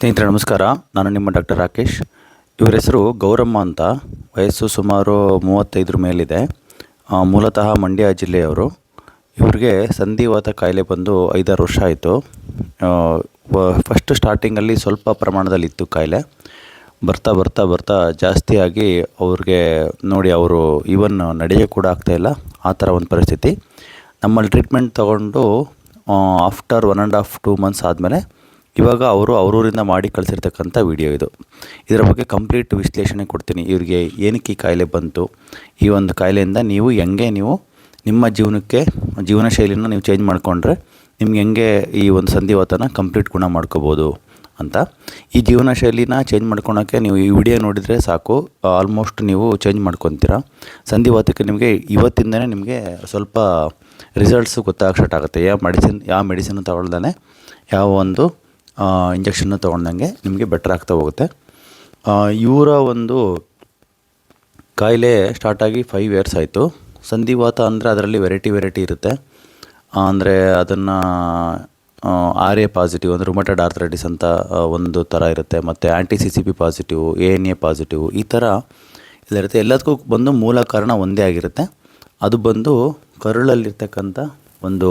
ಸ್ನೇಹಿತರೆ, ನಮಸ್ಕಾರ. ನಾನು ನಿಮ್ಮ ಡಾಕ್ಟರ್ ರಾಕೇಶ್. ಇವರ ಹೆಸರು ಗೌರಮ್ಮ ಅಂತ. ವಯಸ್ಸು ಸುಮಾರು ಮೂವತ್ತೈದರ ಮೇಲಿದೆ. ಮೂಲತಃ ಮಂಡ್ಯ ಜಿಲ್ಲೆಯವರು. ಇವರಿಗೆ ಸಂಧಿವಾತ ಕಾಯಿಲೆ ಬಂದು ಐದಾರು ವರ್ಷ ಆಯಿತು. ಫಸ್ಟ್ ಸ್ಟಾರ್ಟಿಂಗಲ್ಲಿ ಸ್ವಲ್ಪ ಪ್ರಮಾಣದಲ್ಲಿ ಇತ್ತು ಕಾಯಿಲೆ. ಬರ್ತಾ ಬರ್ತಾ ಬರ್ತಾ ಜಾಸ್ತಿಯಾಗಿ ಅವ್ರಿಗೆ ನೋಡಿ ಅವರು ಈವನ್ ನಡೆಯ ಕೂಡ ಆಗ್ತಾಯಿಲ್ಲ ಆ ಥರ ಒಂದು ಪರಿಸ್ಥಿತಿ. ನಮ್ಮಲ್ಲಿ ಟ್ರೀಟ್ಮೆಂಟ್ ತಗೊಂಡು after one and half two months ಆದಮೇಲೆ ಇವಾಗ ಅವರು ಅವರೂರಿಂದ ಮಾಡಿ ಕಳಿಸಿರ್ತಕ್ಕಂಥ ವಿಡಿಯೋ ಇದು. ಇದರ ಬಗ್ಗೆ ಕಂಪ್ಲೀಟ್ ವಿಶ್ಲೇಷಣೆ ಕೊಡ್ತೀನಿ. ಇವರಿಗೆ ಏನಕ್ಕೆ ಈ ಕಾಯಿಲೆ ಬಂತು? ಈ ಒಂದು ಕಾಯಿಲೆಯಿಂದ ನೀವು ಹೆಂಗೆ ನೀವು ನಿಮ್ಮ ಜೀವನಕ್ಕೆ, ಜೀವನ ಶೈಲಿನ ನೀವು ಚೇಂಜ್ ಮಾಡಿಕೊಂಡ್ರೆ ನಿಮ್ಗೆ ಹೆಂಗೆ ಈ ಒಂದು ಸಂಧಿವಾತನ ಕಂಪ್ಲೀಟ್ ಗುಣ ಮಾಡ್ಕೋಬೋದು ಅಂತ. ಈ ಜೀವನ ಶೈಲಿನ ಚೇಂಜ್ ಮಾಡ್ಕೊಳೋಕ್ಕೆ ನೀವು ಈ ವಿಡಿಯೋ ನೋಡಿದರೆ ಸಾಕು. ಆಲ್ಮೋಸ್ಟ್ ನೀವು ಚೇಂಜ್ ಮಾಡ್ಕೊತೀರ. ಸಂಧಿವಾತಕ್ಕೆ ನಿಮಗೆ ಇವತ್ತಿಂದನೇ ನಿಮಗೆ ಸ್ವಲ್ಪ ರಿಸಲ್ಟ್ಸು ಗೊತ್ತಾಗ ಸ್ಟಾರ್ಟ್ ಆಗುತ್ತೆ. ಯಾವ ಮೆಡಿಸಿನ್ ಯಾವ ಮೆಡಿಸಿನ್ ತಗೊಳ್ದೇ ಯಾವ ಒಂದು ಇಂಜೆಕ್ಷನ್ನು ತೊಗೊಂಡಂಗೆ ನಿಮಗೆ ಬೆಟ್ರ್ ಆಗ್ತಾ ಹೋಗುತ್ತೆ. ಇವರ ಒಂದು ಕಾಯಿಲೆ ಸ್ಟಾರ್ಟಾಗಿ ಫೈವ್ ಇಯರ್ಸ್ ಆಯಿತು. ಸಂಧಿವಾತ ಅಂದರೆ ಅದರಲ್ಲಿ ವೆರೈಟಿ ವೆರೈಟಿ ಇರುತ್ತೆ. ಅಂದರೆ ಅದನ್ನು ಆರ್ ಎ ಪಾಸಿಟಿವ್ ಅಂದರೆ ರುಮಟೆಡ್ ಆರ್ಥರೈಟಿಸ್ ಅಂತ ಒಂದು ಥರ ಇರುತ್ತೆ. ಮತ್ತು anti C C P positive A N A positive ಈ ಥರ ಇದಿರುತ್ತೆ ಎಲ್ಲದಕ್ಕೂ ಬಂದು ಮೂಲ ಕಾರಣ ಒಂದೇ ಆಗಿರುತ್ತೆ. ಅದು ಬಂದು ಕರುಳಲ್ಲಿರ್ತಕ್ಕಂಥ ಒಂದು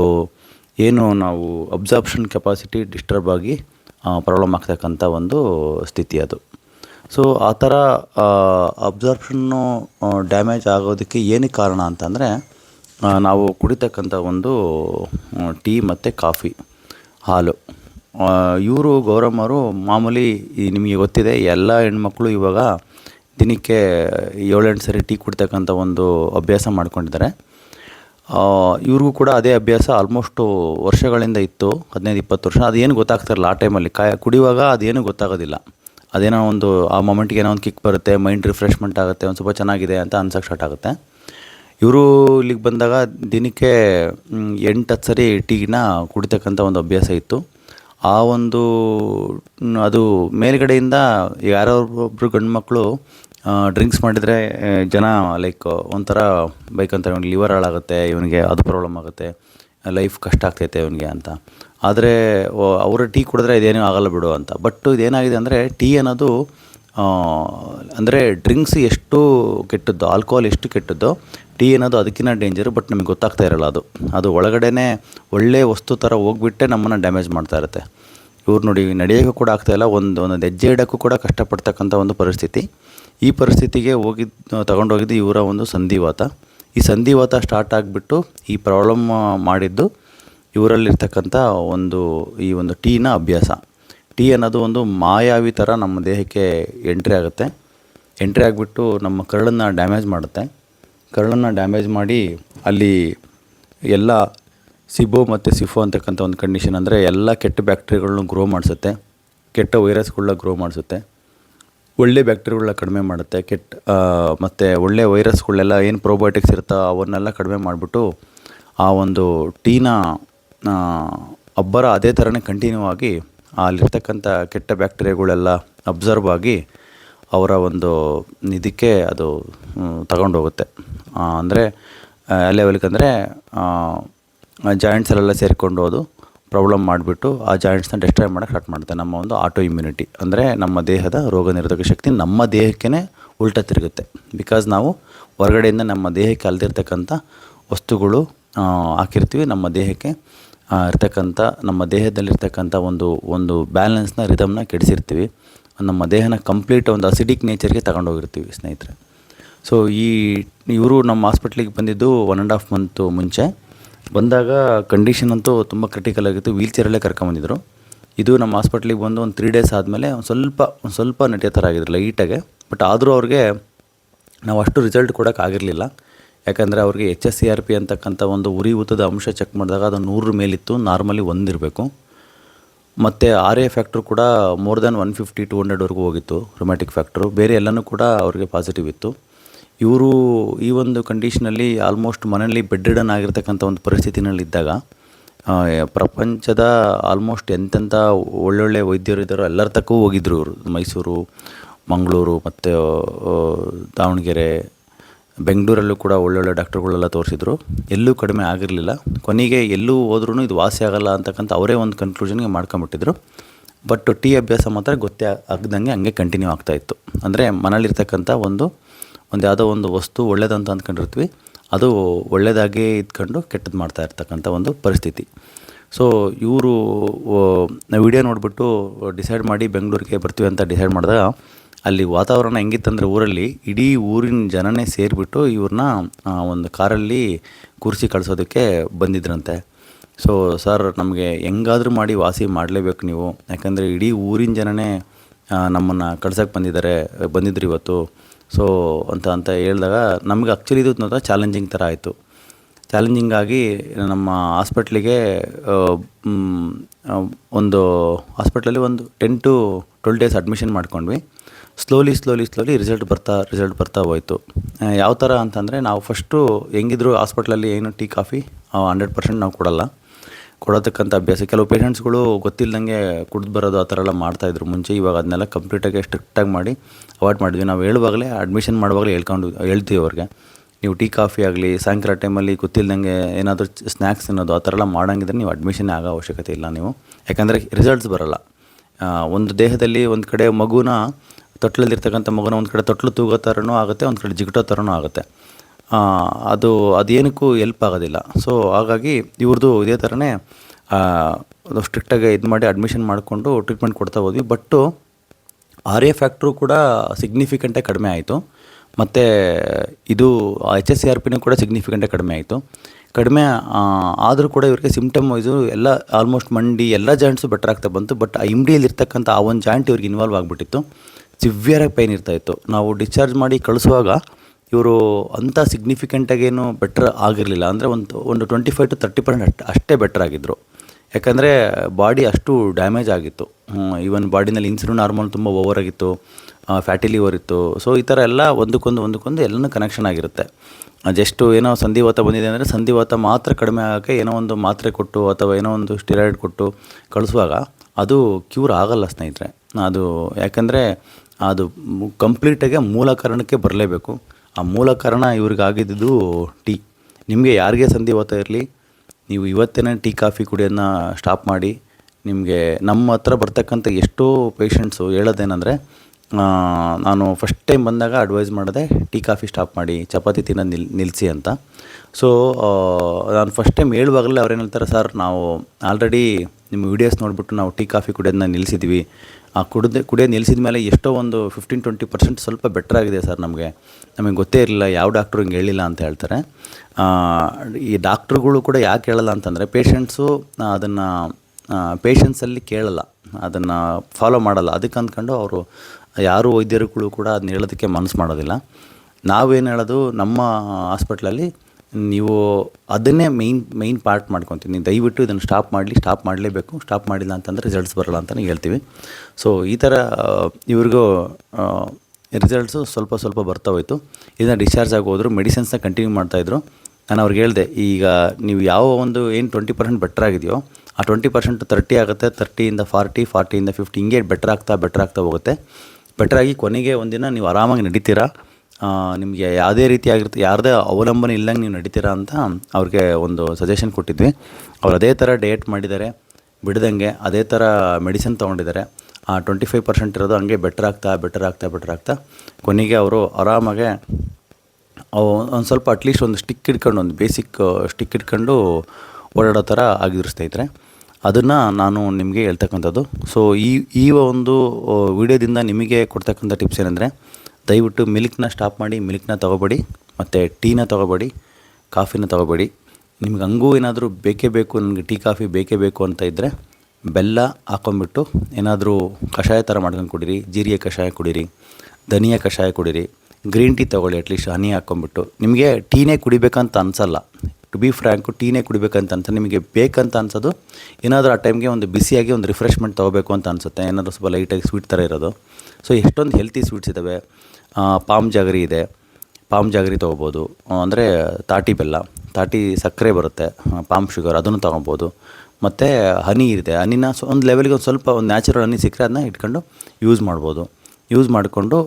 ಏನು ನಾವು ಅಬ್ಸಾರ್ಪ್ಷನ್ ಕೆಪಾಸಿಟಿ ಡಿಸ್ಟರ್ಬ್ ಆಗಿ ಪ್ರಾಬ್ಲಮ್ ಆಗ್ತಕ್ಕಂಥ ಒಂದು ಸ್ಥಿತಿ ಅದು. ಸೊ ಆ ಥರ ಅಬ್ಸಾರ್ಪ್ಷನ್ನು ಡ್ಯಾಮೇಜ್ ಆಗೋದಕ್ಕೆ ಏನಕ್ಕೆ ಕಾರಣ ಅಂತಂದರೆ ನಾವು ಕುಡಿತಕ್ಕಂಥ ಒಂದು ಟೀ ಮತ್ತು ಕಾಫಿ, ಹಾಲು. ಇವರು ಗೌರಮ್ಮರು ಮಾಮೂಲಿ ನಿಮಗೆ ಗೊತ್ತಿದೆ, ಎಲ್ಲ ಹೆಣ್ಮಕ್ಳು ಇವಾಗ ದಿನಕ್ಕೆ ಏಳೆಂಟು ಸರಿ ಟೀ ಕುಡ್ತಕ್ಕಂಥ ಒಂದು ಅಭ್ಯಾಸ ಮಾಡ್ಕೊಂಡಿದ್ದಾರೆ. ಇವ್ರಿಗೂ ಕೂಡ ಅದೇ ಅಭ್ಯಾಸ ಆಲ್ಮೋಸ್ಟು ವರ್ಷಗಳಿಂದ ಇತ್ತು, ಹದಿನೈದು, ಇಪ್ಪತ್ತು ವರ್ಷ. ಅದೇನು ಗೊತ್ತಾಗ್ತಿರಲ್ಲ ಆ ಟೈಮಲ್ಲಿ. ಕಾಯ ಕುಡಿಯುವಾಗ ಅದೇನು ಗೊತ್ತಾಗೋದಿಲ್ಲ. ಅದೇನೋ ಒಂದು, ಆ ಮೊಮೆಂಟ್ಗೆ ಏನೋ ಒಂದು ಕಿಕ್ ಬರುತ್ತೆ ಮೈಂಡ್ ರಿಫ್ರೆಶ್ಮೆಂಟ್ ಆಗುತ್ತೆ, ಒಂದು ಸ್ವಲ್ಪ ಚೆನ್ನಾಗಿದೆ ಅಂತ ಅನ್ಸೋಕ್ಕೆ ಸ್ಟಾರ್ಟ್ ಆಗುತ್ತೆ. ಇವರು ಇಲ್ಲಿಗೆ ಬಂದಾಗ ದಿನಕ್ಕೆ ಎಂಟು, ಹತ್ತು ಸರಿ ಟೀನ ಕುಡಿತಕ್ಕಂಥ ಒಂದು ಅಭ್ಯಾಸ ಇತ್ತು. ಆ ಒಂದು ಅದು ಮೇಲ್ಗಡೆಯಿಂದ ಯಾರೋ ಒಬ್ಬರು ಗಂಡು ಮಕ್ಕಳು ಡ್ರಿಂಕ್ಸ್ ಮಾಡಿದರೆ ಜನ ಲೈಕ್ ಒಂಥರ ಬೈಕ್ ಅಂತ ಇವ್ನಿಗೆ ಲಿವರ್ ಹಾಳಾಗುತ್ತೆ, ಇವನಿಗೆ ಅದು ಪ್ರಾಬ್ಲಮ್ ಆಗುತ್ತೆ ಲೈಫ್ ಕಷ್ಟ ಆಗ್ತೈತೆ ಇವನಿಗೆ ಅಂತ. ಆದರೆ ಅವರು ಟೀ ಕುಡಿದ್ರೆ ಇದೇನೂ ಆಗಲ್ಲ ಬಿಡು ಅಂತ. ಬಟ್ ಇದೇನಾಗಿದೆ ಅಂದರೆ ಟೀ ಅನ್ನೋದು ಅಂದರೆ ಡ್ರಿಂಕ್ಸ್ ಎಷ್ಟು ಕೆಟ್ಟದ್ದು ಆಲ್ಕೋಹಾಲ್ ಎಷ್ಟು ಕೆಟ್ಟದ್ದು ಟೀ ಅನ್ನೋದು ಅದಕ್ಕಿಂತ ಡೇಂಜರು ಬಟ್ ನಮಗೆ ಗೊತ್ತಾಗ್ತಾ ಇರಲ್ಲ ಅದು. ಅದು ಒಳಗಡೆನೇ ಒಳ್ಳೆ ವಸ್ತು ಥರ ಹೋಗ್ಬಿಟ್ಟೆ ನಮ್ಮನ್ನು ಡ್ಯಾಮೇಜ್ ಮಾಡ್ತಾ ಇರುತ್ತೆ. ಇವ್ರು ನೋಡಿ, ನಡೆಯೋಕ್ಕೂ ಕೂಡ ಆಗ್ತಾಯಿಲ್ಲ ಒಂದು, ಒಂದೊಂದು ಹೆಜ್ಜೆ ಇಡೋಕ್ಕೂ ಕೂಡ ಕಷ್ಟಪಡ್ತಕ್ಕಂಥ ಒಂದು ಪರಿಸ್ಥಿತಿ. ಈ ಪರಿಸ್ಥಿತಿಗೆ ಹೋಗಿದ್ದು ತಗೊಂಡೋಗಿದ್ದು ಇವರ ಒಂದು ಸಂಧಿವಾತ. ಈ ಸಂಧಿವಾತ ಸ್ಟಾರ್ಟ್ ಆಗಿಬಿಟ್ಟು ಈ ಪ್ರಾಬ್ಲಮ್ ಮಾಡಿದ್ದು ಇವರಲ್ಲಿರ್ತಕ್ಕಂಥ ಒಂದು, ಈ ಒಂದು ಟೀನ ಅಭ್ಯಾಸ. ಟೀ ಅನ್ನೋದು ಒಂದು ಮಾಯಾವಿ ಥರ ನಮ್ಮ ದೇಹಕ್ಕೆ ಎಂಟ್ರಿ ಆಗುತ್ತೆ. ಎಂಟ್ರಿ ಆಗಿಬಿಟ್ಟು ನಮ್ಮ ಕರಳನ್ನು ಡ್ಯಾಮೇಜ್ ಮಾಡುತ್ತೆ. ಕರಳನ್ನು ಡ್ಯಾಮೇಜ್ ಮಾಡಿ ಅಲ್ಲಿ ಎಲ್ಲ ಸಿಬೋ ಮತ್ತು ಸಿಫೋ ಅಂತಕ್ಕಂಥ ಒಂದು ಕಂಡೀಷನ್ ಅಂದರೆ ಎಲ್ಲ ಕೆಟ್ಟ ಬ್ಯಾಕ್ಟೀರಿಯಾಗಳನ್ನ ಗ್ರೋ ಮಾಡಿಸುತ್ತೆ. ಕೆಟ್ಟ ವೈರಸ್ಗಳನ್ನ ಗ್ರೋ ಮಾಡಿಸುತ್ತೆ. ಒಳ್ಳೆ ಬ್ಯಾಕ್ಟೀರಿಯಾಗಳನ್ನ ಕಡಿಮೆ ಮಾಡುತ್ತೆ, ಕೆಟ್ಟ ಮತ್ತು ಒಳ್ಳೆ ವೈರಸ್ಗಳೆಲ್ಲ ಏನು ಪ್ರೋಬಯೋಟಿಕ್ಸ್ ಇರುತ್ತೋ ಅವನ್ನೆಲ್ಲ ಕಡಿಮೆ ಮಾಡಿಬಿಟ್ಟು ಆ ಒಂದು ಟೀನ ಅಬ್ಬರ ಅದೇ ಥರನೇ ಕಂಟಿನ್ಯೂ ಆಗಿ ಅಲ್ಲಿರ್ತಕ್ಕಂಥ ಕೆಟ್ಟ ಬ್ಯಾಕ್ಟೀರಿಯಾಗಳೆಲ್ಲ ಅಬ್ಸರ್ವ್ ಆಗಿ ಅವರ ಒಂದು ಇದಕ್ಕೆ ಅದು ತಗೊಂಡೋಗುತ್ತೆ. ಅಂದರೆ ಲೆವೆಲ್ಗೆ ಅಂದರೆ ಜಾಯಿಂಟ್ಸಲ್ಲೆಲ್ಲ ಸೇರಿಕೊಂಡು ಅದು ಪ್ರಾಬ್ಲಮ್ ಮಾಡಿಬಿಟ್ಟು ಆ ಜಾಯಿಂಟ್ಸ್ನ ಡಿಸ್ಟ್ರಾಯ್ ಮಾಡೋಕ್ಕೆ ಸ್ಟಾರ್ಟ್ ಮಾಡುತ್ತೆ. ನಮ್ಮ ಒಂದು ಆಟೋ ಇಮ್ಯುನಿಟಿ ಅಂದರೆ ನಮ್ಮ ದೇಹದ ರೋಗ ನಿರೋಧಕ ಶಕ್ತಿ ನಮ್ಮ ದೇಹಕ್ಕೇ ಉಲ್ಟ ತಿರುಗುತ್ತೆ. ಬಿಕಾಸ್ ನಾವು ಹೊರಗಡೆಯಿಂದ ನಮ್ಮ ದೇಹಕ್ಕೆ ಅಲ್ದಿರ್ತಕ್ಕಂಥ ವಸ್ತುಗಳು ಹಾಕಿರ್ತೀವಿ. ನಮ್ಮ ದೇಹಕ್ಕೆ ಇರ್ತಕ್ಕಂಥ, ನಮ್ಮ ದೇಹದಲ್ಲಿರ್ತಕ್ಕಂಥ ಒಂದು ಒಂದು ಬ್ಯಾಲೆನ್ಸ್ನ ರಿದಮ್ನ ಕೆಡಿಸಿರ್ತೀವಿ. ನಮ್ಮ ದೇಹನ ಕಂಪ್ಲೀಟ್ ಒಂದು ಅಸಿಡಿಕ್ ನೇಚರ್ಗೆ ತಗೊಂಡೋಗಿರ್ತೀವಿ ಸ್ನೇಹಿತರೆ. ಸೊ ಈ, ಇವರು ನಮ್ಮ ಹಾಸ್ಪಿಟ್ಲಿಗೆ ಬಂದಿದ್ದು ಒನ್ ಆ್ಯಂಡ್ ಹಾಫ್ ಮಂತು ಮುಂಚೆ. ಬಂದಾಗ ಕಂಡೀಷನ್ ಅಂತೂ ತುಂಬ ಕ್ರಿಟಿಕಲ್ ಆಗಿತ್ತು. ವೀಲ್ ಚೇರಲ್ಲೇ ಕರ್ಕೊಂಬಂದಿದ್ರು ಇದು ನಮ್ಮ ಹಾಸ್ಪಿಟ್ಲಿಗೆ ಬಂದು ಒಂದು ತ್ರೀ ಡೇಸ್ ಆದಮೇಲೆ ಒಂದು ಸ್ವಲ್ಪ ಒಂದು ಸ್ವಲ್ಪ ನಡೆಯೋ ಥರ ಆಗಿದ್ರು ಲೈಟಾಗೆ ಬಟ್ ಆದರೂ ಅವ್ರಿಗೆ ನಾವು ಅಷ್ಟು ರಿಸಲ್ಟ್ ಕೊಡೋಕ್ಕಾಗಿರಲಿಲ್ಲ ಯಾಕಂದರೆ ಅವ್ರಿಗೆ H S C R P ಅಂತಕ್ಕಂಥ ಒಂದು ಅಂಶ ಚೆಕ್ ಮಾಡಿದಾಗ ಅದು ನೂರರ ಮೇಲಿತ್ತು ನಾರ್ಮಲಿ ಒಂದಿರಬೇಕು ಮತ್ತು ಆರ್ ಎ ಫ್ಯಾಕ್ಟ್ರು ಕೂಡ more than one fifty to ಹಂಡ್ರೆಡ್ವರೆಗೂ ಹೋಗಿತ್ತು ರೊಮ್ಯಾಟಿಕ್ ಫ್ಯಾಕ್ಟ್ರು ಬೇರೆ ಎಲ್ಲನೂ ಕೂಡ ಅವ್ರಿಗೆ ಪಾಸಿಟಿವ್ ಇತ್ತು. ಇವರು ಈ ಒಂದು ಕಂಡೀಷನಲ್ಲಿ ಆಲ್ಮೋಸ್ಟ್ ಮನೆಯಲ್ಲಿ ಬೆಡ್ ರಿಡನ್ ಆಗಿರ್ತಕ್ಕಂಥ ಒಂದು ಪರಿಸ್ಥಿತಿನಲ್ಲಿದ್ದಾಗ ಪ್ರಪಂಚದ ಆಲ್ಮೋಸ್ಟ್ ಎಂತೆಂಥ ಒಳ್ಳೊಳ್ಳೆ ವೈದ್ಯರು ಇದ್ದಾರೋ ಎಲ್ಲರ ತಕ್ಕೂ ಹೋಗಿದ್ರು ಇವರು. ಮೈಸೂರು, ಮಂಗಳೂರು ಮತ್ತು ದಾವಣಗೆರೆ, ಬೆಂಗಳೂರಲ್ಲೂ ಕೂಡ ಒಳ್ಳೊಳ್ಳೆ ಡಾಕ್ಟರ್ಗಳೆಲ್ಲ ತೋರಿಸಿದ್ರು. ಎಲ್ಲೂ ಕಡಿಮೆ ಆಗಿರಲಿಲ್ಲ. ಕೊನೆಗೆ ಎಲ್ಲೂ ಹೋದ್ರೂ ಇದು ವಾಸಿ ಆಗಲ್ಲ ಅಂತಕ್ಕಂಥ ಅವರೇ ಒಂದು ಕನ್ಕ್ಲೂಷನ್ಗೆ ಮಾಡ್ಕೊಂಬಿಟ್ಟಿದ್ರು ಬಟ್ ಟೀ ಅಭ್ಯಾಸ ಮಾತ್ರ ಗೊತ್ತೇ ಆಗದಂಗೆ ಹಂಗೆ ಕಂಟಿನ್ಯೂ ಆಗ್ತಾಯಿತ್ತು ಅಂದರೆ ಮನೇಲಿರ್ತಕ್ಕಂಥ ಒಂದು ಒಂದು ಯಾವುದೋ ಒಂದು ವಸ್ತು ಒಳ್ಳೇದಂತ ಅಂದ್ಕೊಂಡಿರ್ತೀವಿ ಅದು ಒಳ್ಳೆಯದಾಗೇ ಇದ್ಕೊಂಡು ಕೆಟ್ಟದ್ದು ಮಾಡ್ತಾ ಇರ್ತಕ್ಕಂಥ ಒಂದು ಪರಿಸ್ಥಿತಿ. ಸೊ ಇವರು ವಿಡಿಯೋ ನೋಡಿಬಿಟ್ಟು ಡಿಸೈಡ್ ಮಾಡಿ ಬೆಂಗಳೂರಿಗೆ ಬರ್ತೀವಿ ಅಂತ ಡಿಸೈಡ್ ಮಾಡಿದಾಗ, ಅಲ್ಲಿ ವಾತಾವರಣ ಹೆಂಗಿತ್ತಂದರೆ ಊರಲ್ಲಿ ಇಡೀ ಊರಿನ ಜನನೇ ಸೇರಿಬಿಟ್ಟು ಇವ್ರನ್ನ ಒಂದು ಕಾರಲ್ಲಿ ಕೂರಿಸಿ ಕಳಿಸೋದಕ್ಕೆ ಬಂದಿದ್ರಂತೆ. ಸೊ ಸರ್, ನಮಗೆ ಹೆಂಗಾದರೂ ಮಾಡಿ ವಾಸಿ ಮಾಡಲೇಬೇಕು ನೀವು. ಯಾಕಂದರೆ ಇಡೀ ಊರಿನ ಜನನೇ ನಮ್ಮನ್ನು ಕಳ್ಸೋಕ್ಕೆ ಬಂದಿದ್ದಾರೆ, ಬಂದಿದ್ರು ಇವತ್ತು. ಸೊ ಅಂತ ಅಂತ ಹೇಳಿದಾಗ ನಮಗೆ ಆ್ಯಕ್ಚುಲಿ ಇದು ಒಂಥರ ಚಾಲೆಂಜಿಂಗ್ ಥರ ಆಯಿತು. ಚಾಲೆಂಜಿಂಗ್ ಆಗಿ ನಮ್ಮ ಹಾಸ್ಪಿಟ್ಲಿಗೆ ಒಂದು ಹಾಸ್ಪಿಟ್ಲಲ್ಲಿ ಒಂದು ten to twelve days admission ಮಾಡ್ಕೊಂಡ್ವಿ. ಸ್ಲೋಲಿ ಸ್ಲೋಲಿ ಸ್ಲೋಲಿ ರಿಸಲ್ಟ್ ಬರ್ತಾ ರಿಸಲ್ಟ್ ಬರ್ತಾ ಹೋಯಿತು. ಯಾವ ಥರ ಅಂತಂದರೆ ನಾವು ಫಸ್ಟು ಹೆಂಗಿದ್ರು ಹಾಸ್ಪಿಟ್ಲಲ್ಲಿ ಏನು ಟೀ ಕಾಫಿ ಹಂಡ್ರೆಡ್ ಪರ್ಸೆಂಟ್ ನಾವು ಕೊಡಲ್ಲ. ಕೊಡೋದಕ್ಕಂಥ ಅಭ್ಯಾಸ. ಕೆಲವು ಪೇಷಂಟ್ಸ್ಗಳು ಗೊತ್ತಿಲ್ಲದಂಗೆ ಕುಡ್ದು ಬರೋದು ಆ ಥರ ಎಲ್ಲ ಮಾಡ್ತಾಯಿದ್ರು ಮುಂಚೆ ಇವಾಗ ಅದನ್ನೆಲ್ಲ ಕಂಪ್ಲೀಟಾಗಿ ಸ್ಟ್ರಿಕ್ಟಾಗಿ ಮಾಡಿ ಅವಾಯ್ಡ್ ಮಾಡಿದ್ವಿ. ನಾವು ಹೇಳುವಾಗಲೇ ಅಡ್ಮಿಷನ್ ಮಾಡುವಾಗಲೇ ಹೇಳ್ಕೊಂಡು ಹೇಳ್ತೀವಿ ಅವ್ರಿಗೆ. ನೀವು ಟೀ, ಕಾಫಿ ಆಗಲಿ, ಸಾಯಂಕಾಲ ಟೈಮಲ್ಲಿ ಗೊತ್ತಿಲ್ಲದಂಗೆ ಏನಾದರೂ ಸ್ನ್ಯಾಕ್ಸ್ ತಿನ್ನೋದು ಆ ಥರ ಎಲ್ಲ ಮಾಡೋಂಗಿದ್ರೆ ನೀವು ಅಡ್ಮಿಷನ್ ಆಗೋ ಅವಶ್ಯಕತೆ ಇಲ್ಲ ನೀವು. ಯಾಕಂದರೆ ರಿಸಲ್ಟ್ಸ್ ಬರೋಲ್ಲ. ಒಂದು ದೇಹದಲ್ಲಿ ಒಂದು ಕಡೆ ಮಗುನ ತೊಟ್ಲಲ್ಲಿರ್ತಕ್ಕಂಥ ಮಗುನ ಒಂದು ಕಡೆ ತೊಟ್ಲು ತೂಗೋ ಥರನೂ ಆಗುತ್ತೆ, ಒಂದು ಕಡೆ ಜಿಗಟೋ ಥರನೂ ಆಗುತ್ತೆ. ಅದು, ಅದೇನಕ್ಕೂ ಎಲ್ಪ್ ಆಗೋದಿಲ್ಲ. ಸೊ ಹಾಗಾಗಿ ಇವ್ರದ್ದು ಇದೇ ಥರನೇ ಅದು ಸ್ಟ್ರಿಕ್ಟಾಗಿ ಇದು ಮಾಡಿ ಅಡ್ಮಿಷನ್ ಮಾಡಿಕೊಂಡು ಟ್ರೀಟ್ಮೆಂಟ್ ಕೊಡ್ತಾ ಹೋದ್ವಿ. ಬಟ್ಟು ಆರ್ ಎ ಫ್ಯಾಕ್ಟ್ರು ಕೂಡ ಸಿಗ್ನಿಫಿಕೆಂಟಾಗಿ ಕಡಿಮೆ ಆಯಿತು. ಮತ್ತು ಇದು ಎಚ್ ಎಸ್ ಸಿ ಆರ್ ಪಿನೂ ಕೂಡ ಸಿಗ್ನಿಫಿಕೆಂಟಾಗಿ ಕಡಿಮೆ ಆಯಿತು. ಕಡಿಮೆ ಆದರೂ ಕೂಡ ಇವರಿಗೆ ಸಿಮ್ಟಮ್ ವೈಸು ಎಲ್ಲ ಆಲ್ಮೋಸ್ಟ್ ಮಂಡಿ ಎಲ್ಲ ಜಾಯಿಂಟ್ಸು ಬೆಟರ್ ಆಗ್ತಾ ಬಂತು. ಬಟ್ ಆ ಇಮ್ಡಿಯಲ್ಲಿರ್ತಕ್ಕಂಥ ಆ ಒಂದು ಜಾಯಿಂಟ್ ಇವ್ರಿಗೆ ಇನ್ವಾಲ್ವ್ ಆಗಿಬಿಟ್ಟಿತ್ತು. ಸಿವಿಯರಾಗಿ ಪೈನ್ ಇರ್ತಾಯಿತ್ತು ನಾವು ಡಿಸ್ಚಾರ್ಜ್ ಮಾಡಿ ಕಳಿಸುವಾಗ ಇವರು ಅಂಥ ಸಿಗ್ನಿಫಿಕೆಂಟಾಗೇನು ಬೆಟ್ರ್ ಆಗಿರಲಿಲ್ಲ. ಅಂದರೆ ಒಂದು ಒಂದು twenty five to thirty percent ಅಷ್ಟೇ ಬೆಟ್ರ್ ಆಗಿದ್ದರು ಯಾಕಂದರೆ ಬಾಡಿ ಅಷ್ಟು ಡ್ಯಾಮೇಜ್ ಆಗಿತ್ತು. ಈವನ್ ಬಾಡಿನಲ್ಲಿ ಇನ್ಸುಲಿನ್ ಹಾರ್ಮೋನ್ ತುಂಬ ಓವರ್ ಆಗಿತ್ತು ಫ್ಯಾಟಿ ಲಿವರ್ ಇತ್ತು. ಸೊ ಈ ಥರ ಎಲ್ಲ ಒಂದಕ್ಕೊಂದು ಒಂದಕ್ಕೊಂದು ಎಲ್ಲನೂ ಕನೆಕ್ಷನ್ ಆಗಿರುತ್ತೆ. ಜಸ್ಟು ಏನೋ ಸಂಧಿವಾತ ಬಂದಿದೆ ಅಂದರೆ ಸಂಧಿವಾತ ಮಾತ್ರ ಕಡಿಮೆ ಆಗೋಕ್ಕೆ ಏನೋ ಒಂದು ಮಾತ್ರೆ ಕೊಟ್ಟು ಅಥವಾ ಏನೋ ಒಂದು ಸ್ಟಿರಾಯ್ಡ್ ಕೊಟ್ಟು ಕಳಿಸುವಾಗ ಅದು ಕ್ಯೂರ್ ಆಗಲ್ಲ ಸ್ನೇಹಿತರೆ. ಅದು ಯಾಕಂದರೆ ಅದು ಕಂಪ್ಲೀಟಾಗಿ ಮೂಲ ಕಾರಣಕ್ಕೆ ಬರಲೇಬೇಕು. ಆ ಮೂಲ ಕಾರಣ ಇವ್ರಿಗೆ ಆಗಿದ್ದು ಟೀ. ನಿಮಗೆ ಯಾರಿಗೆ ಸಂಧಿವಾತ ಇರಲಿ, ನೀವು ಇವತ್ತೇನೆ ಟೀ, ಕಾಫಿ ಕುಡಿಯೋದನ್ನ ಸ್ಟಾಪ್ ಮಾಡಿ. ನಿಮಗೆ ನಮ್ಮ ಹತ್ರ ಬರ್ತಕ್ಕಂಥ ಎಷ್ಟೋ ಪೇಷಂಟ್ಸು ಹೇಳೋದೇನೆಂದರೆ ನಾನು ಫಸ್ಟ್ ಟೈಮ್ ಬಂದಾಗ ಅಡ್ವೈಸ್ ಮಾಡಿದೆ ಟೀ, ಕಾಫಿ ಸ್ಟಾಪ್ ಮಾಡಿ, ಚಪಾತಿ ತಿನ್ನೋದು ನಿಲ್ ನಿಲ್ಲಿಸಿ ಅಂತ. ಸೊ ನಾನು ಫಸ್ಟ್ ಟೈಮ್ ಹೇಳುವಾಗಲೇ ಅವ್ರೇನು ಹೇಳ್ತಾರೆ, ಸರ್, ನಾವು ಆಲ್ರೆಡಿ ನಿಮ್ಮ ವೀಡಿಯೋಸ್ ನೋಡಿಬಿಟ್ಟು ನಾವು ಟೀ, ಕಾಫಿ ಕುಡಿಯೋದನ್ನ ನಿಲ್ಲಿಸಿದ್ವಿ. ಆ ಕುಡಿದೆ ಕುಡಿಯೋದು ನಿಲ್ಲಿಸಿದ ಮೇಲೆ ಎಷ್ಟೋ ಒಂದು ಫಿಫ್ಟೀನ್ ಟ್ವೆಂಟಿ ಪರ್ಸೆಂಟ್ ಸ್ವಲ್ಪ ಬೆಟರ್ ಆಗಿದೆ ಸರ್ ನಮಗೆ. ನಮಗೆ ಗೊತ್ತೇ ಇರಲಿಲ್ಲ ಯಾವ ಡಾಕ್ಟ್ರು ಹಿಂಗೆ ಹೇಳಿಲ್ಲ ಅಂತ ಹೇಳ್ತಾರೆ. ಈ ಡಾಕ್ಟ್ರುಗಳು ಕೂಡ ಯಾಕೆ ಹೇಳಲ್ಲ ಅಂತಂದರೆ ಪೇಷಂಟ್ಸು ಅದನ್ನು ಪೇಷನ್ಸಲ್ಲಿ ಕೇಳಲ್ಲ. ಅದನ್ನು ಫಾಲೋ ಮಾಡಲ್ಲ. ಅದಕ್ಕೆ ಅಂದ್ಕೊಂಡು ಅವರು ಯಾರು ವೈದ್ಯರುಗಳು ಕೂಡ ಅದನ್ನ ಹೇಳೋದಕ್ಕೆ ಮನಸ್ಸು ಮಾಡೋದಿಲ್ಲ. ನಾವೇನು ಹೇಳೋದು, ನಮ್ಮ ಹಾಸ್ಪಿಟ್ಲಲ್ಲಿ ನೀವು ಅದನ್ನೇ ಮೈನ್ ಮೈನ್ ಪಾರ್ಟ್ ಮಾಡ್ಕೊತೀನಿ ದಯವಿಟ್ಟು ಇದನ್ನು ಸ್ಟಾಪ್ ಮಾಡಲಿ ಸ್ಟಾಪ್ ಮಾಡಲೇಬೇಕು. ಸ್ಟಾಪ್ ಮಾಡಿಲ್ಲ ಅಂತಂದರೆ ರಿಸಲ್ಟ್ಸ್ ಬರೋಲ್ಲ ಅಂತಲೇ ಹೇಳ್ತೀವಿ. ಸೊ ಈ ಥರ ಇವ್ರಿಗೂ ರಿಸಲ್ಟ್ಸು ಸ್ವಲ್ಪ ಸ್ವಲ್ಪ ಬರ್ತಾ ಹೋಯಿತು. ಇದನ್ನು ಡಿಸ್ಚಾರ್ಜ್ ಆಗಿ ಹೋದರು ಮೆಡಿಸಿನ್ಸ್ನ ಕಂಟಿನ್ಯೂ ಮಾಡ್ತಾಯಿದ್ರು ನಾನು ಅವ್ರಿಗೆ ಹೇಳಿದೆ, ಈಗ ನೀವು ಯಾವ ಒಂದು ಏನು ಟ್ವೆಂಟಿ ಪರ್ಸೆಂಟ್ ಬೆಟರ್ ಆಗಿದೆಯೋ, ಆ ಟ್ವೆಂಟಿ ಪರ್ಸೆಂಟ್ ತರ್ಟಿ ಆಗುತ್ತೆ. ತರ್ಟಿಯಿಂದ ಫಾರ್ಟಿ ಫಾರ್ಟಿಯಿಂದ ಫಿಫ್ಟಿ ಹಿಂಗೆ ಬೆಟ್ರ್ ಆಗ್ತಾ ಬೆಟ್ರ್ ಆಗ್ತಾ ಹೋಗುತ್ತೆ. ಬೆಟ್ರಾಗಿ ಕೊನೆಗೆ ಒಂದಿನ ನೀವು ಆರಾಮಾಗಿ ನಡೀತೀರಾ? ನಿಮಗೆ ಯಾವುದೇ ರೀತಿಯಾಗಿರುತ್ತೆ ಯಾರದೇ ಅವಲಂಬನೆ ಇಲ್ಲಂಗೆ ನೀವು ನಡೀತೀರಾ ಅಂತ ಅವ್ರಿಗೆ ಒಂದು ಸಜೆಷನ್ ಕೊಟ್ಟಿದ್ವಿ. ಅವ್ರು ಅದೇ ಥರ ಡಯಟ್ ಮಾಡಿದ್ದಾರೆ, ಬಿಡ್ದಂಗೆ ಅದೇ ಥರ ಮೆಡಿಸಿನ್ ತೊಗೊಂಡಿದ್ದಾರೆ. ಆ ಟ್ವೆಂಟಿ ಫೈವ್ ಪರ್ಸೆಂಟ್ ಇರೋದು ಹಂಗೆ ಬೆಟರ್ ಆಗ್ತಾ ಬೆಟರ್ ಆಗ್ತಾ ಬೆಟರ್ ಆಗ್ತಾ, ಕೊನೆಗೆ ಅವರು ಆರಾಮಾಗೆ ಒಂದು ಸ್ವಲ್ಪ ಅಟ್ಲೀಸ್ಟ್ ಒಂದು ಸ್ಟಿಕ್ ಇಟ್ಕೊಂಡು ಒಂದು ಬೇಸಿಕ್ ಸ್ಟಿಕ್ ಇಟ್ಕೊಂಡು ಓಡಾಡೋ ಥರ ಆಗಿದ್ರು ಸ್ನೇಹಿತರೆ ಅದನ್ನು ನಾನು ನಿಮಗೆ ಹೇಳ್ತಕ್ಕಂಥದ್ದು. ಸೊ ಈ ಈ ಒಂದು ವಿಡಿಯೋದಿಂದ ನಿಮಗೆ ಕೊಡ್ತಕ್ಕಂಥ ಟಿಪ್ಸ್ ಏನಂದರೆ ದಯವಿಟ್ಟು ಮಿಲ್ಕ್ನ ಸ್ಟಾಪ್ ಮಾಡಿ, ಮಿಲ್ಕ್ನ ತೊಗೋಬೇಡಿ, ಮತ್ತು ಟೀನ ತೊಗೋಬೇಡಿ, ಕಾಫಿನ ತೊಗೋಬೇಡಿ. ನಿಮ್ಗೆ ಹಂಗೂ ಏನಾದರೂ ಬೇಕೇ ಬೇಕು ನನಗೆ ಟೀ, ಕಾಫಿ ಬೇಕೇ ಬೇಕು ಅಂತ ಇದ್ದರೆ ಬೆಲ್ಲ ಹಾಕ್ಕೊಂಬಿಟ್ಟು ಏನಾದರೂ ಕಷಾಯ ಥರ ಮಾಡ್ಕೊಂಡು ಕುಡೀರಿ, ಜೀರಿಗೆ ಕಷಾಯ ಕುಡೀರಿ, ಧನಿಯಾ ಕಷಾಯ ಕುಡೀರಿ, ಗ್ರೀನ್ ಟೀ ತೊಗೊಳ್ಳಿ ಅಟ್ಲೀಸ್ಟ್ ಹನಿ ಹಾಕ್ಕೊಂಬಿಟ್ಟು ನಿಮಗೆ ಟೀನೇ ಕುಡಿಬೇಕಂತ ಅನಿಸಲ್ಲ. ಟು ಬಿ ಫ್ರ್ಯಾಂಕು ಟೀನೇ ಕುಡಿಬೇಕಂತ ಅನ್ಸ, ನಿಮಗೆ ಬೇಕಂತ ಅನ್ಸೋದು, ಏನಾದರೂ ಆ ಟೈಮ್ಗೆ ಒಂದು ಬಿಸಿಯಾಗಿ ಒಂದು ರಿಫ್ರೆಶ್ಮೆಂಟ್ ತೊಗೋಬೇಕು ಅಂತ ಅನಿಸುತ್ತೆ. ಏನಾದರೂ ಸ್ವಲ್ಪ ಲೈಟಾಗಿ ಸ್ವೀಟ್ ಥರ ಇರೋದು. ಸೊ ಎಷ್ಟೊಂದು ಹೆಲ್ತಿ ಸ್ವೀಟ್ಸ್ ಇದ್ದಾವೆ ಪಾಮ್ ಜಾಗರಿ ಇದೆ. ಪಾಮ್ ಜಾಗರಿ ತೊಗೋಬೋದು. ಅಂದರೆ ತಾಟಿ ಬೆಲ್ಲ. ತಾಟಿ ಸಕ್ಕರೆ ಬರುತ್ತೆ. ಪಾಮ್ ಶುಗರ್ ಅದನ್ನು ತೊಗೊಬೋದು. ಮತ್ತು ಹನಿ ಇದೆ. ಹನಿನ ಸೊ, ಒಂದು ಲೆವೆಲ್ಗೆ ಒಂದು ಸ್ವಲ್ಪ ಒಂದು ನ್ಯಾಚುರಲ್ ಹನಿ ಸಿಕ್ಕರೆ ಅದನ್ನ ಇಟ್ಕೊಂಡು ಯೂಸ್ ಮಾಡ್ಬೋದು. ಯೂಸ್ ಮಾಡಿಕೊಂಡು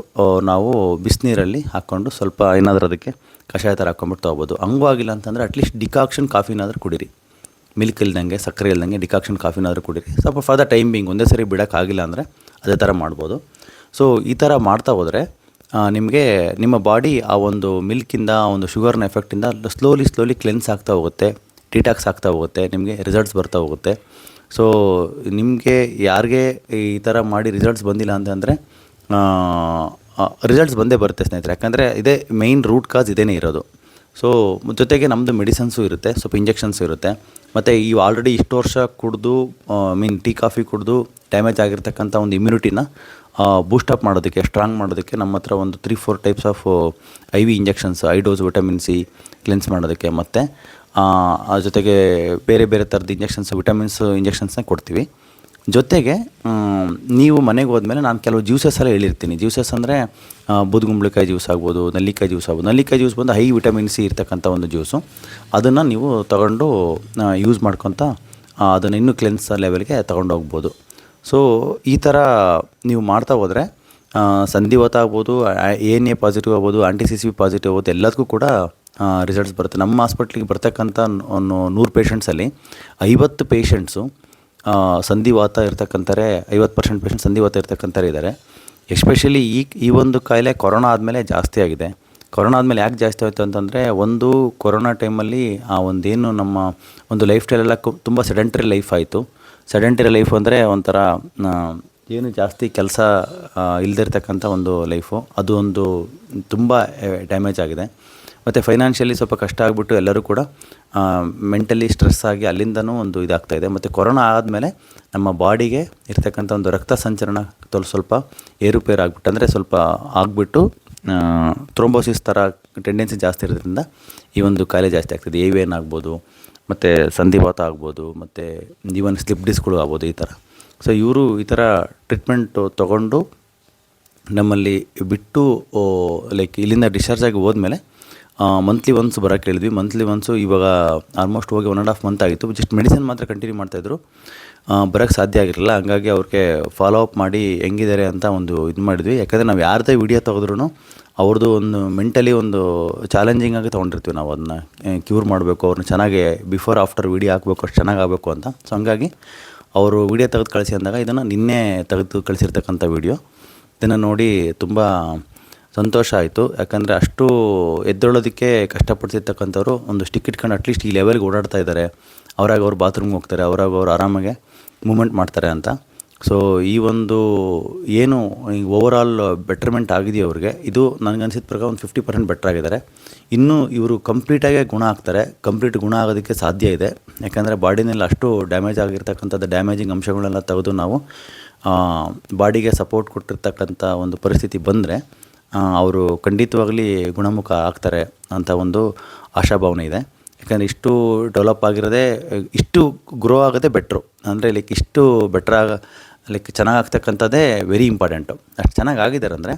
ನಾವು ಬಿಸಿನೀರಲ್ಲಿ ಹಾಕ್ಕೊಂಡು ಸ್ವಲ್ಪ ಏನಾದರೂ ಅದಕ್ಕೆ ಕಷಾಯ ಥರ ಹಾಕ್ಕೊಂಬಿಟ್ಟು ತೊಗೋಬೋದು. ಹಂಗೂ ಆಗಿಲ್ಲ ಅಂತಂದರೆ ಅಟ್ಲೀಸ್ಟ್ ಡಿಕಾಕ್ಷನ್ ಕಾಫಿನಾದರೂ ಕುಡೀರಿ. ಮಿಲ್ಕ್ ಇಲ್ದಂಗೆ, ಸಕ್ಕರೆ ಇಲ್ದಂಗೆ ಡಿಕಾಕ್ಷನ್ ಕಾಫಿನಾದರೂ ಕುಡೀರಿ. ಸ್ವಲ್ಪ ಫಾರ್ ಟೈಮ್ ಬಿಂಗ್ ಒಂದೇ ಸರಿ ಬಿಡೋಕ್ಕಾಗಿಲ್ಲ ಅಂದರೆ ಅದೇ ಥರ ಮಾಡ್ಬೋದು. ಸೊ ಈ ಥರ ಮಾಡ್ತಾ ಹೋದರೆ ನಿಮಗೆ ನಿಮ್ಮ ಬಾಡಿ ಆ ಒಂದು ಮಿಲ್ಕಿಂದ, ಆ ಒಂದು ಶುಗರ್ನ ಎಫೆಕ್ಟಿಂದ ಸ್ಲೋಲಿ ಸ್ಲೋಲಿ ಕ್ಲೆನ್ಸ್ ಆಗ್ತಾ ಹೋಗುತ್ತೆ, ಡಿಟಾಕ್ಸ್ ಆಗ್ತಾ ಹೋಗುತ್ತೆ, ನಿಮಗೆ ರಿಸಲ್ಟ್ಸ್ ಬರ್ತಾ ಹೋಗುತ್ತೆ. ಸೊ ನಿಮಗೆ ಯಾರಿಗೆ ಈ ಥರ ಮಾಡಿ ರಿಸಲ್ಟ್ಸ್ ಬಂದಿಲ್ಲ ಅಂತಂದರೆ ರಿಸಲ್ಟ್ಸ್ ಬಂದೇ ಬರುತ್ತೆ ಸ್ನೇಹಿತರೆ. ಯಾಕಂದರೆ ಇದೇ ಮೇಯ್ನ್ ರೂಟ್ ಕಾಸ್ ಇದೇನೇ ಇರೋದು. ಸೊ ಜೊತೆಗೆ ನಮ್ಮದು ಮೆಡಿಸನ್ಸು ಇರುತ್ತೆ, ಸ್ವಲ್ಪ ಇಂಜೆಕ್ಷನ್ಸ್ ಇರುತ್ತೆ. ಮತ್ತು ಈ ಆಲ್ರೆಡಿ ಇಷ್ಟು ವರ್ಷ ಕುಡಿದು ಮೀನ್ ಟೀ ಕಾಫಿ ಕುಡಿದು ಡ್ಯಾಮೇಜ್ ಆಗಿರ್ತಕ್ಕಂಥ ಒಂದು ಇಮ್ಯುನಿಟಿನ ಬೂಸ್ಟಪ್ ಮಾಡೋದಕ್ಕೆ ಸ್ಟ್ರಾಂಗ್ ಮಾಡೋದಕ್ಕೆ ನಮ್ಮ ಹತ್ರ ಒಂದು three four types of I V injections high dose vitamin C cleanse ಮಾಡೋದಕ್ಕೆ ಮತ್ತು ಜೊತೆಗೆ ಬೇರೆ ಬೇರೆ ಥರದ ಇಂಜೆಕ್ಷನ್ಸ್ ವಿಟಮಿನ್ಸ್ ಇಂಜೆಕ್ಷನ್ಸ್ನ ಕೊಡ್ತೀವಿ. ಜೊತೆಗೆ ನೀವು ಮನೆಗೆ ಹೋದ್ಮೇಲೆ ನಾನು ಕೆಲವು ಜ್ಯೂಸಸ್ ಎಲ್ಲ ಹೇಳಿರ್ತೀನಿ. ಜ್ಯೂಸಸ್ ಅಂದರೆ ಬೂದುಗುಂಬಳಕಾಯಿ ಜ್ಯೂಸ್ ಆಗ್ಬೋದು, ನಲ್ಲಿಕಾಯಿ ಜ್ಯೂಸ್ ಆಗ್ಬೋದು. ನಲ್ಲಿಕಾಯಿ ಜ್ಯೂಸ್ ಬಂದು ಹೈ ವಿಟಮಿನ್ ಸಿ ಇರ್ತಕ್ಕಂಥ ಒಂದು ಜ್ಯೂಸು ಅದನ್ನು ನೀವು ತಗೊಂಡು ಯೂಸ್ ಮಾಡ್ಕೊತ ಅದನ್ನು ಇನ್ನೂ ಕ್ಲೆನ್ಸ್ ಲೆವೆಲ್ಗೆ ತೊಗೊಂಡೋಗ್ಬೋದು. ಸೊ ಈ ಥರ ನೀವು ಮಾಡ್ತಾ ಹೋದರೆ ಸಂಧಿವಾತ ಆಗ್ಬೋದು ಎನ್ ಎ ಪಾಸಿಟಿವ್ ಆಗ್ಬೋದು anti C C B positive ಆಗ್ಬೋದು, ಎಲ್ಲದಕ್ಕೂ ಕೂಡ ರಿಸಲ್ಟ್ಸ್ ಬರುತ್ತೆ. ನಮ್ಮ ಹಾಸ್ಪಿಟ್ಲಿಗೆ ಬರ್ತಕ್ಕಂಥ ನೂರು ಪೇಷಂಟ್ಸಲ್ಲಿ ಐವತ್ತು ಪೇಷಂಟ್ಸು ಸಂಧಿವಾತ ಇರ್ತಕ್ಕಂಥರೆ ಐವತ್ತು ಪರ್ಸೆಂಟ್ ಪೇಷಂಟ್ ಸಂಧಿವಾತ ಇರ್ತಕ್ಕಂಥರೇ ಇದ್ದಾರೆ ಎಸ್ಪೆಷಲಿ ಈ ಈ ಒಂದು ಕಾಯಿಲೆ ಕೊರೋನಾ ಆದಮೇಲೆ ಜಾಸ್ತಿ ಆಗಿದೆ. ಕೊರೋನಾ ಆದಮೇಲೆ ಯಾಕೆ ಜಾಸ್ತಿ ಆಯಿತು ಅಂತಂದರೆ, ಒಂದು ಕೊರೋನಾ ಟೈಮಲ್ಲಿ ಆ ಒಂದೇನು ನಮ್ಮ ಒಂದು ಲೈಫ್ ಸ್ಟೈಲೆಲ್ಲ ತುಂಬ ಸೆಡೆಂಟ್ರಿ ಲೈಫ್ ಆಯಿತು. ಸೆಡೆಂಟರಿ ಲೈಫ್ ಅಂದರೆ ಒಂಥರ ಏನು ಜಾಸ್ತಿ ಕೆಲಸ ಇಲ್ದಿರ್ತಕ್ಕಂಥ ಒಂದು ಲೈಫು. ಅದು ಒಂದು ತುಂಬ ಡ್ಯಾಮೇಜ್ ಆಗಿದೆ. ಮತ್ತು ಫೈನಾನ್ಷಿಯಲಿ ಸ್ವಲ್ಪ ಕಷ್ಟ ಆಗಿಬಿಟ್ಟು ಎಲ್ಲರೂ ಕೂಡ ಮೆಂಟಲಿ ಸ್ಟ್ರೆಸ್ ಆಗಿ ಅಲ್ಲಿಂದನೂ ಒಂದು ಇದಾಗ್ತಾ ಇದೆ. ಮತ್ತು ಕೊರೋನಾ ಆದಮೇಲೆ ನಮ್ಮ ಬಾಡಿಗೆ ಇರ್ತಕ್ಕಂಥ ಒಂದು ರಕ್ತ ಸಂಚರಣ ತೊಲ್ ಸ್ವಲ್ಪ ಏರುಪೇರು ಆಗಿಬಿಟ್ಟು, ಅಂದರೆ ಸ್ವಲ್ಪ ಆಗಿಬಿಟ್ಟು ಥ್ರೋಂಬೋಸಿಸ್ ಥರ ಟೆಂಡೆನ್ಸಿ ಜಾಸ್ತಿ ಇರೋದ್ರಿಂದ ಈ ಒಂದು ಕಾಯಿಲೆ ಜಾಸ್ತಿ ಆಗ್ತದೆ. ಎನ್ ಆಗ್ಬೋದು ಮತ್ತು ಸಂಧಿವಾತ ಆಗ್ಬೋದು, ಮತ್ತು ಈವನ್ ಸ್ಲಿಪ್ ಡಿಸ್ಕ್ಗಳು ಆಗ್ಬೋದು ಈ ಥರ ಸೊ ಇವರು ಈ ಥರ ಟ್ರೀಟ್ಮೆಂಟು ತೊಗೊಂಡು ನಮ್ಮಲ್ಲಿ ಬಿಟ್ಟು ಲೈಕ್ ಇಲ್ಲಿಂದ ಡಿಸ್ಚಾರ್ಜ್ ಆಗಿ ಹೋದ್ಮೇಲೆ ಮಂತ್ಲಿ ಒನ್ಸ್ ಬರೋಕ್ಕೆ ಹೇಳಿದ್ವಿ. ಮಂತ್ಲಿ ಒನ್ಸು ಇವಾಗ ಆಲ್ಮೋಸ್ಟ್ ಹೋಗಿ ಒನ್ ಆ್ಯಂಡ್ ಹಾಫ್ ಮಂತ್ ಆಗಿತ್ತು. ಜಸ್ಟ್ ಮೆಡಿಸಿನ್ ಮಾತ್ರ ಕಂಟಿನ್ಯೂ ಮಾಡ್ತಾಯಿದ್ರು ಬರೋಕ್ಕೆ ಸಾಧ್ಯ ಆಗಿರಲಿಲ್ಲ. ಹಂಗಾಗಿ ಅವ್ರಿಗೆ ಫಾಲೋ ಅಪ್ ಮಾಡಿ ಹೆಂಗಿದ್ದಾರೆ ಅಂತ ಒಂದು ಇದು ಮಾಡಿದ್ವಿ. ಯಾಕಂದರೆ ನಾವು ಯಾರದೇ ವಿಡಿಯೋ ತೆಗೆದ್ರೂ ಅವ್ರದ್ದು ಒಂದು ಮೆಂಟಲಿ ಒಂದು ಚಾಲೆಂಜಿಂಗ್ ಆಗಿ ತೊಗೊಂಡಿರ್ತೀವಿ ನಾವು ಅದನ್ನ ಕ್ಯೂರ್ ಮಾಡಬೇಕು, ಅವ್ರನ್ನ ಚೆನ್ನಾಗಿ ಬಿಫೋರ್ ಆಫ್ಟರ್ ವಿಡಿಯೋ ಹಾಕಬೇಕು, ಅಷ್ಟು ಚೆನ್ನಾಗಿ ಆಗಬೇಕು ಅಂತ. ಸೊ ಹಂಗಾಗಿ ಅವರು ವಿಡಿಯೋ ತೆಗೆದು ಕಳಿಸಿ ಅಂದಾಗ ಇದನ್ನು ನಿನ್ನೆ ತೆಗೆದು ಕಳಿಸಿರ್ತಕ್ಕಂಥ ವಿಡಿಯೋ ಇದನ್ನು ನೋಡಿ ತುಂಬ ಸಂತೋಷ ಆಯಿತು. ಯಾಕಂದರೆ ಅಷ್ಟು ಎದ್ದೊಳೋದಕ್ಕೆ ಕಷ್ಟಪಡ್ತಿರ್ತಕ್ಕಂಥವ್ರು ಒಂದು ಸ್ಟಿಕ್ ಇಟ್ಕೊಂಡು ಅಟ್ಲೀಸ್ಟ್ ಈ ಲೆವೆಲ್ಗೆ ಓಡಾಡ್ತಾ ಇದ್ದಾರೆ. ಅವರಾಗ ಅವ್ರು ಬಾತ್ರೂಮ್ಗೆ ಹೋಗ್ತಾರೆ, ಅವರಾಗ ಅವ್ರು ಆರಾಮಾಗೆ ಮೂಮೆಂಟ್ ಮಾಡ್ತಾರೆ ಅಂತ. ಸೊ ಈ ಒಂದು ಏನು ಓವರ್ ಆಲ್ ಬೆಟರ್ಮೆಂಟ್ ಆಗಿದೆಯೋ ಅವ್ರಿಗೆ, ಇದು ನನಗೆ ಅನಿಸಿದ ಪ್ರಕಾರ ಒಂದು ಫಿಫ್ಟಿ ಪರ್ಸೆಂಟ್ ಬೆಟ್ರ್ ಆಗಿದ್ದಾರೆ. ಇನ್ನೂ ಇವರು ಕಂಪ್ಲೀಟಾಗಿ ಗುಣ ಆಗ್ತಾರೆ. ಕಂಪ್ಲೀಟ್ ಗುಣ ಆಗೋದಕ್ಕೆ ಸಾಧ್ಯ ಇದೆ. ಯಾಕಂದರೆ ಬಾಡಿನಲ್ಲಿ ಅಷ್ಟು ಡ್ಯಾಮೇಜ್ ಆಗಿರ್ತಕ್ಕಂಥದ್ದು ಡ್ಯಾಮೇಜಿಂಗ್ ಅಂಶಗಳನ್ನೆಲ್ಲ ತೆಗೆದು ನಾವು ಬಾಡಿಗೆ ಸಪೋರ್ಟ್ ಕೊಟ್ಟಿರ್ತಕ್ಕಂಥ ಒಂದು ಪರಿಸ್ಥಿತಿ ಬಂದರೆ ಅವರು ಖಂಡಿತವಾಗಲಿ ಗುಣಮುಖ ಆಗ್ತಾರೆ ಅಂತ ಒಂದು ಆಶಾಭಾವನೆ ಇದೆ. ಯಾಕಂದರೆ ಇಷ್ಟು ಡೆವಲಪ್ ಆಗಿರೋದೇ, ಇಷ್ಟು ಗ್ರೋ ಆಗೋದೇ ಬೆಟ್ರು ಅಂದರೆ ಲೈಕ್ ಇಷ್ಟು ಬೆಟ್ರಾಗ ಲೈಕ್ ಚೆನ್ನಾಗಿ ಆಗ್ತಕ್ಕಂಥದ್ದೇ ವೆರಿ ಇಂಪಾರ್ಟೆಂಟು ಅಷ್ಟು ಚೆನ್ನಾಗಿ ಆಗಿದ್ದಾರೆ ಅಂದರೆ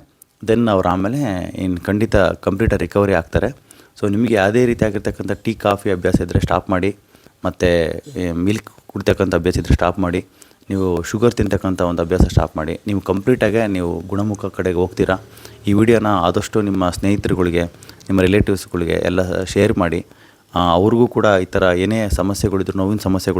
ದೆನ್ ಅವ್ರು ಆಮೇಲೆ ಇನ್ನು ಖಂಡಿತ ಕಂಪ್ಲೀಟಾಗಿ ರಿಕವರಿ ಆಗ್ತಾರೆ. ಸೊ ನಿಮಗೆ ಯಾವುದೇ ರೀತಿ ಆಗಿರ್ತಕ್ಕಂಥ ಟೀ, ಕಾಫಿ ಅಭ್ಯಾಸ ಇದ್ದರೆ ಸ್ಟಾಪ್ ಮಾಡಿ, ಮತ್ತು ಮಿಲ್ಕ್ ಕುಡ್ತಕ್ಕಂಥ ಅಭ್ಯಾಸ ಇದ್ದರೆ ಸ್ಟಾಪ್ ಮಾಡಿ, ನೀವು ಶುಗರ್ ತಿಂತಕ್ಕಂಥ ಒಂದು ಅಭ್ಯಾಸ ಸ್ಟಾಪ್ ಮಾಡಿ, ನೀವು ಕಂಪ್ಲೀಟಾಗೆ ನೀವು ಗುಣಮುಖ ಕಡೆಗೆ ಹೋಗ್ತೀರಾ. ಈ ವಿಡಿಯೋನ ಆದಷ್ಟು ನಿಮ್ಮ ಸ್ನೇಹಿತರುಗಳಿಗೆ, ನಿಮ್ಮ ರಿಲೇಟಿವ್ಸ್ಗಳಿಗೆ ಎಲ್ಲ ಶೇರ್ ಮಾಡಿ ಅವ್ರಿಗೂ ಕೂಡ ಈ ಥರ ಏನೇ ಸಮಸ್ಯೆಗಳಿದ್ರು, ನೋವಿನ ಸಮಸ್ಯೆಗಳು